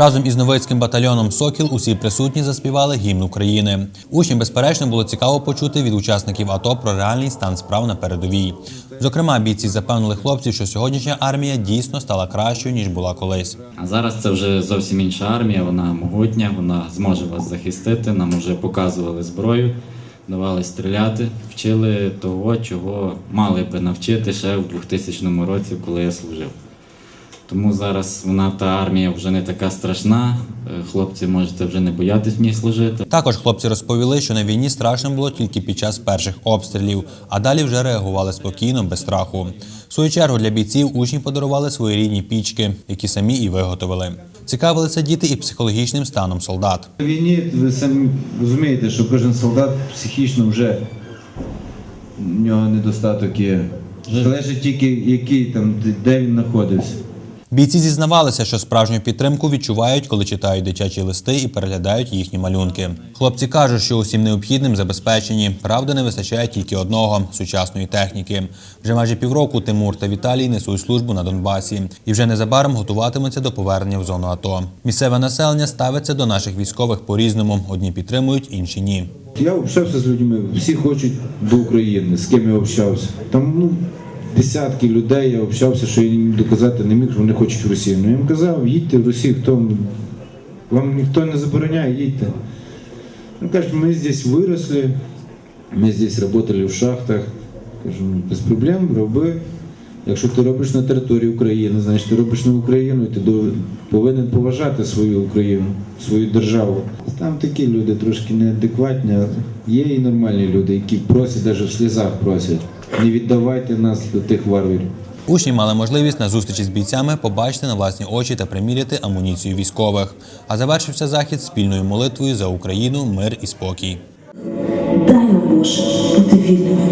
Разом із Новицьким батальйоном Сокіл усі присутні заспівали гімн України. Учням, безперечно, було цікаво почути від учасників АТО про реальний стан справ на передовій. Зокрема, бійці запевнили хлопців, що сьогоднішня армія дійсно стала кращою ніж була колись. А зараз це вже зовсім інша армія, вона могутня, вона зможе вас захистити. Нам вже показували зброю, давали стріляти, вчили того, чого мали би навчити ще в 2000 році, коли я служив. Тому зараз вона та армія вже не така страшна. Е, Хлопці можете вже не боятись в ній служити. Також хлопці розповіли, що на війні страшно було тільки під час перших обстрілів, а далі вже реагували спокійно, без страху. В свою чергу для бійців учні подарували своєрідні пічки, які самі і виготовили. Цікавилися діти і психологічним станом солдат. На війні ви самі розумієте, що кожен солдат психічно вже в нього недостаток є. Залежить тільки який там, де він знаходився. Бійці зізнавалися, що справжню підтримку відчувають, коли читають дитячі листи і переглядають їхні малюнки. Хлопці кажуть, що усім необхідним забезпечені. Правда, не вистачає тільки одного сучасної техніки. Вже майже півроку Тимур та Віталій несуть службу на Донбасі і вже незабаром готуватимуться до повернення в зону АТО. Місцеве населення ставиться до наших військових по-різному. Одні підтримують, інші ні. Я общався з людьми, всі хочуть до України, з ким я общався. Там ну, десятки людей я общався, що я їм доказати не міг, що вони хочуть в Росію. Ну я їм казав, їдьте в Росію, хто вам ніхто не забороняє, їдьте. Ну кажуть, ми здесь виросли, ми здесь працювали в шахтах. Кажу, «Ну, без проблем, роби. Якщо ти робиш на території України, значить ти робиш на Україну, і ти повинен поважати свою Україну, свою державу. Там такі люди трошки неадекватні, але є і нормальні люди, які просять, навіть в сльозах просять. Не віддавайте нас до тих варварів. Учні мали можливість на зустрічі з бійцями побачити на власні очі та приміряти амуніцію військових. А завершився захід спільною молитвою за Україну, мир і спокій. Дай нам Боже бути вільними,